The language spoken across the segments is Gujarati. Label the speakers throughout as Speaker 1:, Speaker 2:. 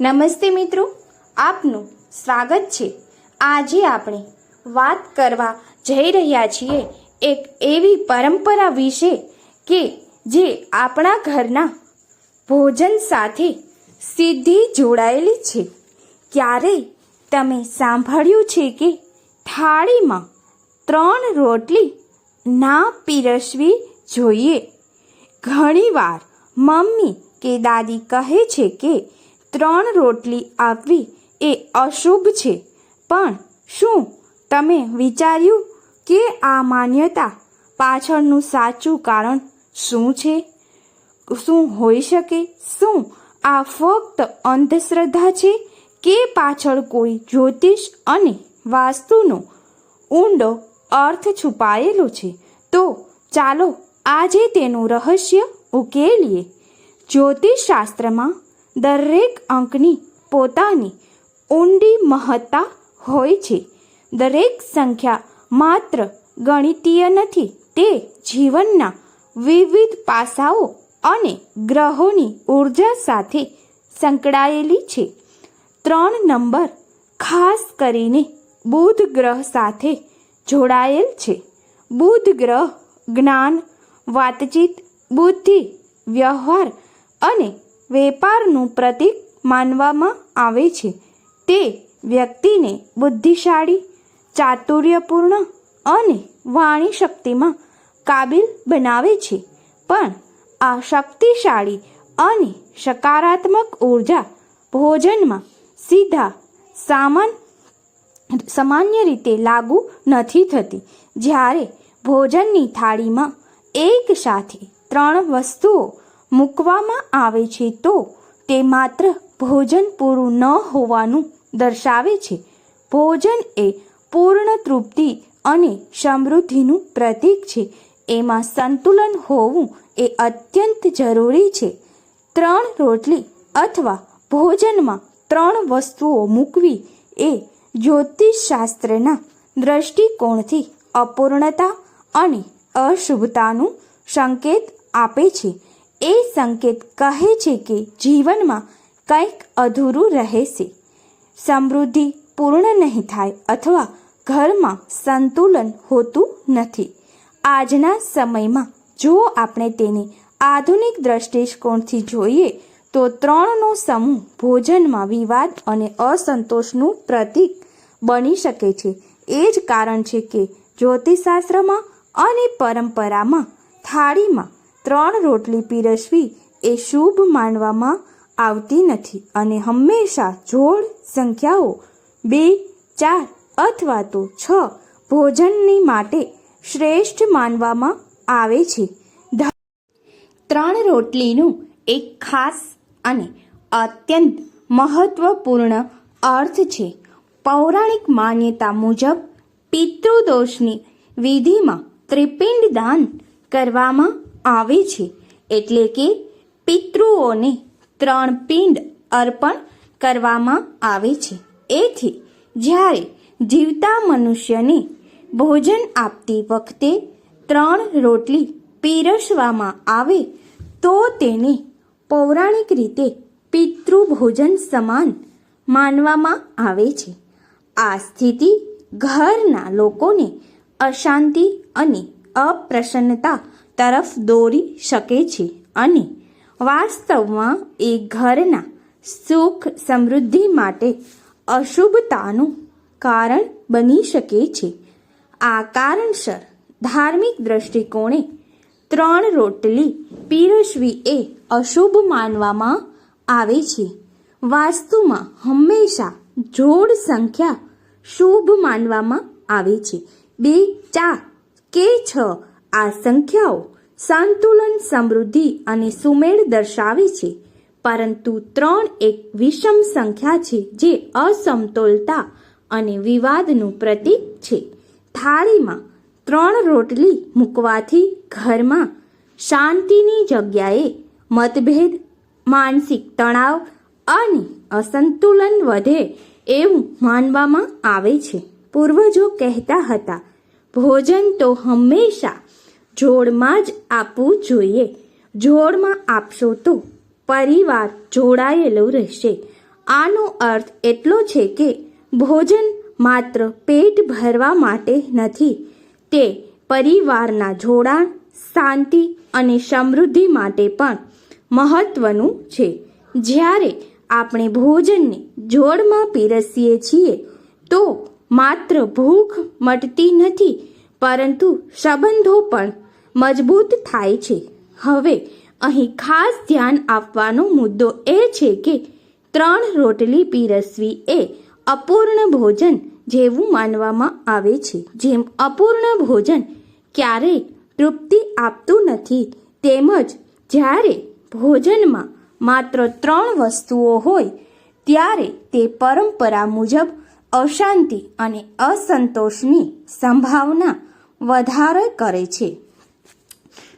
Speaker 1: નમસ્તે મિત્રો, આપનું સ્વાગત છે. આજે આપણે વાત કરવા જઈ રહ્યા છીએ એક એવી પરંપરા વિશે કે જે આપણા ઘરના ભોજન સાથે સીધી જોડાયેલી છે. ક્યારેય તમે સાંભળ્યું છે કે થાળીમાં ત્રણ રોટલી ના પીરસવી જોઈએ? ઘણીવાર મમ્મી કે દાદી કહે છે કે ત્રણ રોટલી આપવી એ અશુભ છે. પણ શું તમે વિચાર્યું કે આ માન્યતા પાછળનું સાચું કારણ શું છે? શું હોઈ શકે? શું આ ફક્ત અંધશ્રદ્ધા છે કે પાછળ કોઈ જ્યોતિષ અને વાસ્તુનો ઊંડો અર્થ છુપાયેલો છે? તો ચાલો આજે તેનું રહસ્ય ઉકેલીએ. જ્યોતિષશાસ્ત્રમાં દરેક અંકની પોતાની ઊંડી મહત્તા હોય છે. દરેક સંખ્યા માત્ર ગણિતીય નથી, તે જીવનના વિવિધ પાસાઓ અને ગ્રહોની ઊર્જા સાથે સંકળાયેલી છે. ત્રણ નંબર ખાસ કરીને બુધ ગ્રહ સાથે જોડાયેલ છે. બુધ ગ્રહ જ્ઞાન, વાતચીત, બુદ્ધિ, વ્યવહાર અને વેપારનું પ્રતીક માનવામાં આવે છે. તે વ્યક્તિને બુદ્ધિશાળી, ચાતુર્યપૂર્ણ અને વાણી શક્તિમાં કાબિલ બનાવે છે. પણ આ શક્તિશાળી અને સકારાત્મક ઊર્જા ભોજનમાં સીધા સામાન, સામાન્ય રીતે લાગુ નથી થતી. જ્યારે ભોજનની થાળીમાં એક સાથે ત્રણ વસ્તુઓ મૂકવામાં આવે છે તો તે માત્ર ભોજન પૂરું ન હોવાનું દર્શાવે છે. ભોજન એ પૂર્ણ તૃપ્તિ અને સમૃદ્ધિનું પ્રતીક છે. એમાં સંતુલન હોવું એ અત્યંત જરૂરી છે. ત્રણ રોટલી અથવા ભોજનમાં ત્રણ વસ્તુઓ મૂકવી એ જ્યોતિષશાસ્ત્રના દ્રષ્ટિકોણથી અપૂર્ણતા અને અશુભતાનું સંકેત આપે છે. એ સંકેત કહે છે કે જીવનમાં કંઈક અધૂરું રહેશે સમૃદ્ધિ પૂર્ણ નહીં થાય અથવા ઘરમાં સંતુલન હોતું નથી. આજના સમયમાં જો આપણે તેને આધુનિક દ્રષ્ટિકોણથી જોઈએ, તો ત્રણનો સમૂહ ભોજનમાં વિવાદ અને અસંતોષનું પ્રતીક બની શકે છે. એ જ કારણ છે કે જ્યોતિષશાસ્ત્રમાં અને પરંપરામાં થાળીમાં ત્રણ રોટલી પીરસવી એ શુભ માનવામાં આવતી નથી અને હંમેશા જોડ સંખ્યાઓ બે, ચાર અથવા તો છ ભોજનની માટે શ્રેષ્ઠ માનવામાં આવે છે. ત્રણ રોટલીનું એક ખાસ અને અત્યંત મહત્વપૂર્ણ અર્થ છે. પૌરાણિક માન્યતા મુજબ પિતૃદોષની વિધિમાં ત્રિપિંડ દાન કરવામાં આવે છે એટલે કે પિતૃઓને ત્રણ પિંડ અર્પણ કરવામાં આવે છે. એથી જ્યારે જીવતા મનુષ્યને ભોજન આપતી વખતે ત્રણ રોટલી પીરસવામાં આવે, તો તેને પૌરાણિક રીતે પિતૃભોજન સમાન માનવામાં આવે છે. આ સ્થિતિ ઘરના લોકોને અશાંતિ અને અપ્રસન્નતા તરફ દોરી શકે છે અને વાસ્તવમાં એ ઘરના સુખ સમૃદ્ધિ માટે અશુભતાનું કારણ બની શકે છે. આ કારણસર ધાર્મિક દ્રષ્ટિકોણે ત્રણ રોટલી પીરસવી એ અશુભ માનવામાં આવે છે. વાસ્તુમાં હંમેશા જોડ સંખ્યા શુભ માનવામાં આવે છે. બે, ચાર કે છ આ સંખ્યાઓ સંતુલન, સમૃદ્ધિ અને સુમેળ દર્શાવે છે. પરંતુ ત્રણ એક વિષમ સંખ્યા છે જે અસમતોલતા અને વિવાદનું પ્રતીક છે. થાળીમાં ત્રણ રોટલી મૂકવાથી ઘરમાં શાંતિની જગ્યાએ મતભેદ, માનસિક તણાવ અને અસંતુલન વધે એવું માનવામાં આવે છે. પૂર્વજો કહેતા હતા, ભોજન તો હંમેશા જોડમાં જ આપવું જોઈએ. જોડમાં આપશો તો પરિવાર જોડાયેલો રહેશે. આનો અર્થ એટલો છે કે ભોજન માત્ર પેટ ભરવા માટે નથી. તે પરિવારના જોડાણ, શાંતિ અને સમૃદ્ધિ માટે પણ મહત્વનું છે. જ્યારે આપણે ભોજનને જોડમાં પીરસીએ છીએ, તો માત્ર ભૂખ મટતી નથી, પરંતુ સંબંધો પણ મજબૂત થાય છે. હવે અહીં ખાસ ધ્યાન આપવાનો મુદ્દો એ છે કે ત્રણ રોટલી પીરસવી એ અપૂર્ણ ભોજન જેવું માનવામાં આવે છે. જેમ અપૂર્ણ ભોજન ક્યારેય તૃપ્તિ આપતું નથી, તેમજ જ્યારે ભોજનમાં માત્ર ત્રણ વસ્તુઓ હોય, ત્યારે તે પરંપરા મુજબ અશાંતિ અને અસંતોષની સંભાવના વધારે કરે છે.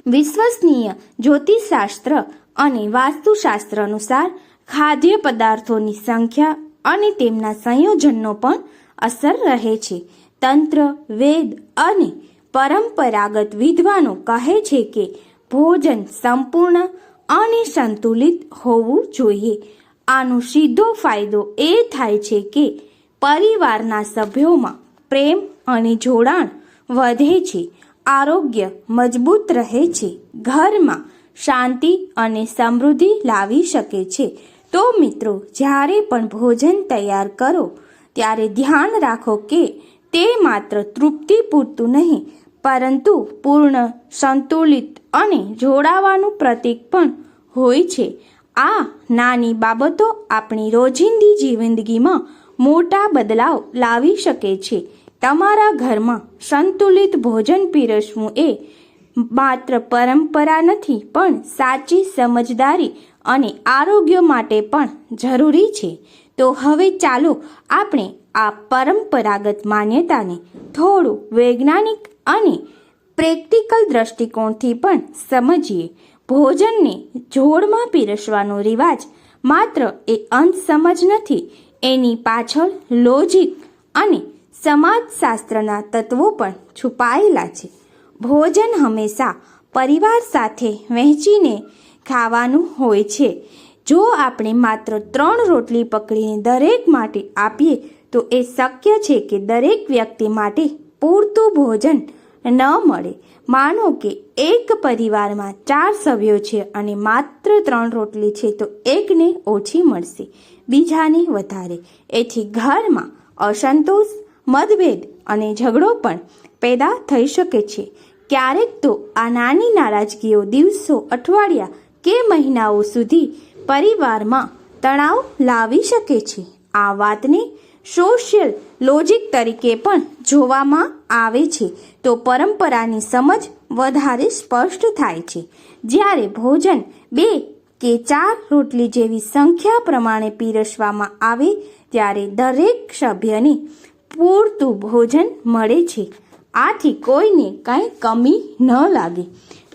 Speaker 1: વિશ્વસનીય જ્યોતિષશાસ્ત્ર અને વાસ્તુશાસ્ત્ર અનુસાર ખાદ્ય પદાર્થોની સંખ્યા અને તેમના સંયોજનનો પણ અસર રહે છે. તંત્ર, વેદ અને પરંપરાગત વિદ્વાનો કહે છે કે ભોજન સંપૂર્ણ અને સંતુલિત હોવું જોઈએ. આનો સીધો ફાયદો એ થાય છે કે પરિવારના સભ્યોમાં પ્રેમ અને જોડાણ વધે છે. આરોગ્ય મજબૂત રહે છે. ઘરમાં શાંતિ અને સમૃદ્ધિ લાવી શકે છે. તો મિત્રો, જ્યારે પણ ભોજન તૈયાર કરો, ત્યારે ધ્યાન રાખો કે તે માત્ર તૃપ્તિ પૂરતું નહીં, પરંતુ પૂર્ણ, સંતુલિત અને જોડાવાનું પ્રતીક પણ હોય છે. આ નાની બાબતો આપણી રોજિંદી જીવનગીમાં મોટા બદલાવ લાવી શકે છે. તમારા ઘરમાં સંતુલિત ભોજન પીરસવું એ માત્ર પરંપરા નથી, પણ સાચી સમજદારી અને આરોગ્ય માટે પણ જરૂરી છે. તો હવે ચાલો આપણે આ પરંપરાગત માન્યતાને થોડું વૈજ્ઞાનિક અને પ્રેક્ટિકલ દ્રષ્ટિકોણથી પણ સમજીએ. ભોજનને જોડમાં પીરસવાનો રિવાજ માત્ર એ અંધસમજ નથી, એની પાછળ લોજિક અને સમાજશાસ્ત્રના તત્વો પણ છુપાયેલા છે. ભોજન હંમેશા પરિવાર સાથે વહેંચીને ખાવાનું હોય છે. જો આપણે માત્ર ત્રણ રોટલી પકડીને દરેક માટે આપીએ, તો એ શક્ય છે કે દરેક વ્યક્તિ માટે પૂરતું ભોજન ન મળે. માનો કે એક પરિવારમાં ચાર સભ્યો છે અને માત્ર ત્રણ રોટલી છે, તો એકને ઓછી મળશે, બીજાને વધારે. એથી ઘરમાં અસંતોષ મતભેદ અને ઝઘડો પણ પેદા થઈ શકે છે. ક્યારેક તો આ નાની નારાજગીઓ દિવસો, અઠવાડિયા કે મહિનાઓ સુધી પરિવારમાં તણાવ લાવી શકે છે. આ વાતને સોશિયલ લોજિક તરીકે પણ જોવામાં આવે છે. તો પરંપરાની સમજ વધારે સ્પષ્ટ થાય છે. જ્યારે ભોજન બે કે ચાર રોટલી જેવી સંખ્યા પ્રમાણે પીરસવામાં આવે, ત્યારે દરેક સભ્યને પૂરતું ભોજન મળે છે. આથી કોઈને કાંઈ કમી ન લાગે.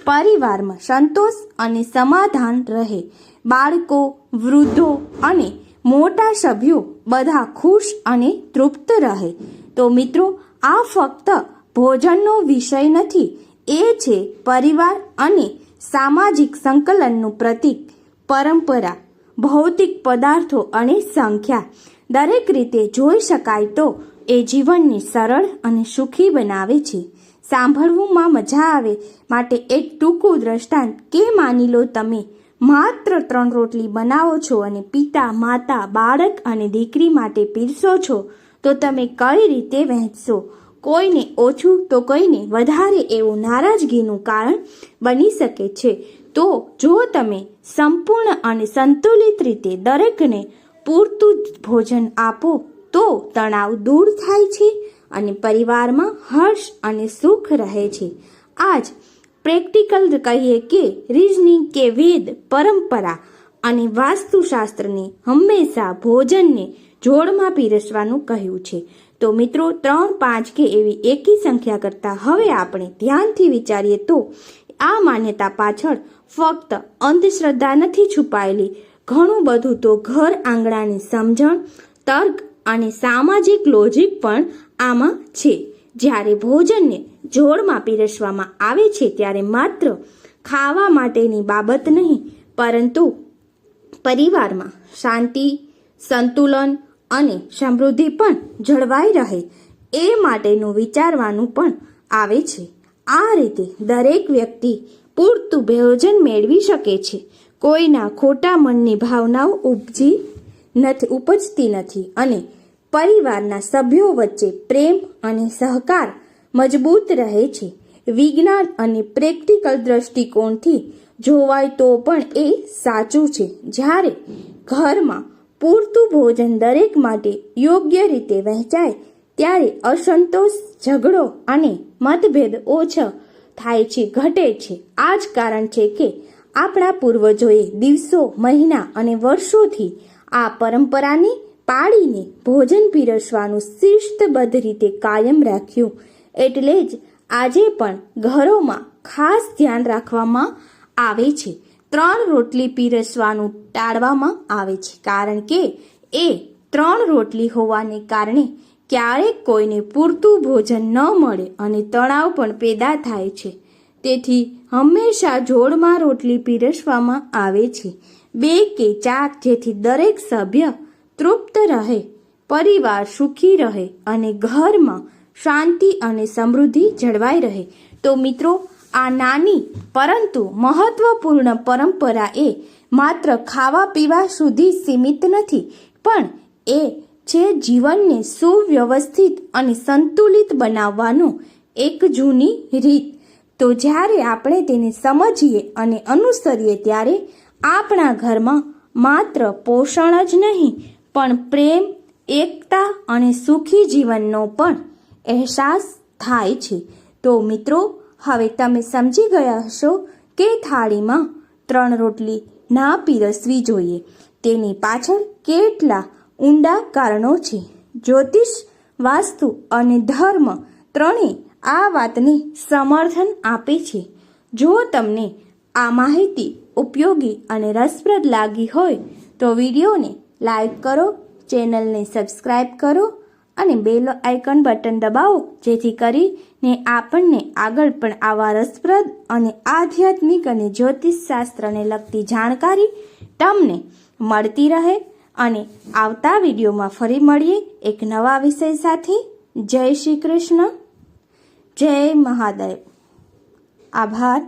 Speaker 1: પરિવારમાં સંતોષ અને સમાધાન રહે. બાળકો, વૃદ્ધો અને મોટા સભ્યો બધા ખુશ અને તૃપ્ત રહે. તો મિત્રો, આ ફક્ત ભોજનનો વિષય નથી. એ છે પરિવાર અને સામાજિક સંકલનનું પ્રતીક, પરંપરા, ભૌતિક પદાર્થો અને સંખ્યા. દરેક રીતે જોઈ શકાય તો એ જીવનને સરળ અને સુખી બનાવે છે. સાંભળવુંમાં મજા આવે માટે એક ટૂંકું દ્રષ્ટાંત કે માની લો તમે માત્ર ત્રણ રોટલી બનાવો છો અને પિતા, માતા, બાળક અને દીકરી માટે પીરસો છો, તો તમે કઈ રીતે વહેંચશો? કોઈને ઓછું તો કોઈને વધારે એવું નારાજગીનું કારણ બની શકે છે. તો જો તમે સંપૂર્ણ અને સંતુલિત રીતે દરેકને પૂરતું ભોજન આપો તો તણાવ દૂર થાય છે અને પરિવારમાં હર્ષ અને સુખ રહે છે. આજ પ્રેક્ટિકલ કહીએ કે રીઝનિંગ કે વેદ, પરંપરા અને વાસ્તુશાસ્ત્રને હંમેશા ભોજનને જોડમાં પીરસવાનું કહ્યું છે. તો મિત્રો, ત્રણ પાંચ કે એવી એકી સંખ્યા કરતાં હવે આપણે ધ્યાનથી વિચારીએ તો આ માન્યતા પાછળ ફક્ત અંધશ્રદ્ધા નથી છુપાયેલી. ઘણું બધું તો ઘર આંગણાની સમજણ, તર્ક અને સામાજિક લોજિક પણ આમાં છે. જ્યારે ભોજનને જોડમાં પીરસવામાં આવે છે ત્યારે માત્ર ખાવા માટેની બાબત નહીં, પરંતુ પરિવારમાં શાંતિ, સંતુલન અને સમૃદ્ધિ પણ જળવાઈ રહે, એ માટેનું વિચારવાનું પણ આવે છે. આ રીતે દરેક વ્યક્તિ પૂરતું ભોજન મેળવી શકે છે. કોઈના ખોટા મનની ભાવનાઓ ઉપજી નથી ઉપજતી નથી અને પરિવારના સભ્યો વચ્ચે પ્રેમ અને સહકાર મજબૂત રહે છે. વિજ્ઞાન અને પ્રેક્ટિકલ દ્રષ્ટિકોણથી જોવાય તો પણ એ સાચું છે. જ્યારે ઘરમાં પૂરતું ભોજન દરેક માટે યોગ્ય રીતે વહેંચાય, ત્યારે અસંતોષ, ઝઘડો અને મતભેદ ઓછો થાય છે, ઘટે છે. આ જ કારણ છે કે આપણા પૂર્વજોએ દિવસો, મહિના અને વર્ષોથી આ પરંપરાને પાળીને ભોજન પીરસવાનું શિસ્તબદ્ધ રીતે કાયમ રાખ્યું. એટલે જ આજે પણ ઘરોમાં ખાસ ધ્યાન રાખવામાં આવે છે. ત્રણ રોટલી પીરસવાનું ટાળવામાં આવે છે કારણ કે એ ત્રણ રોટલી હોવાને કારણે ક્યારેક કોઈને પૂરતું ભોજન ન મળે અને તણાવ પણ પેદા થાય છે. તેથી હંમેશા જોડમાં રોટલી પીરસવામાં આવે છે. બે કે ચાર જેથી દરેક સભ્ય તૃપ્ત રહે, પરિવાર સુખી રહે અને ઘરમાં શાંતિ અને સમૃદ્ધિ જળવાઈ રહે. તો મિત્રો, આ નાની પરંતુ મહત્વપૂર્ણ પરંપરા એ માત્ર ખાવા પીવા સુધી સીમિત નથી, પણ એ છે જીવનને સુવ્યવસ્થિત અને સંતુલિત બનાવવાનું એક જૂની રીત. તો જ્યારે આપણે તેને સમજીએ અને અનુસરીએ, ત્યારે આપણા ઘરમાં માત્ર પોષણ જ નહીં, પણ પ્રેમ, એકતા અને સુખી જીવનનો પણ અહેસાસ થાય છે. તો મિત્રો, હવે તમે સમજી ગયા હશો કે થાળીમાં ત્રણ રોટલી ના પીરસવી જોઈએ. તેની પાછળ કેટલા ઊંડા કારણો છે. જ્યોતિષ, વાસ્તુ અને ધર્મ ત્રણેય આ વાતને સમર્થન આપે છે. જો તમને આ માહિતી ઉપયોગી અને રસપ્રદ લાગી હોય તો વિડીયોને લાઈક કરો, ચેનલને સબસ્ક્રાઈબ કરો અને બેલ આઇકન બટન દબાવો, જેથી કરીને આપણને આગળ પણ આવા રસપ્રદ અને આધ્યાત્મિક અને જ્યોતિષ શાસ્ત્રને લગતી જાણકારી તમને મળતી રહે અને આવતા વિડીયોમાં ફરી મળીએ એક નવા વિષય સાથે. જય શ્રી કૃષ્ણ. જય મહાદેવ. આભાર.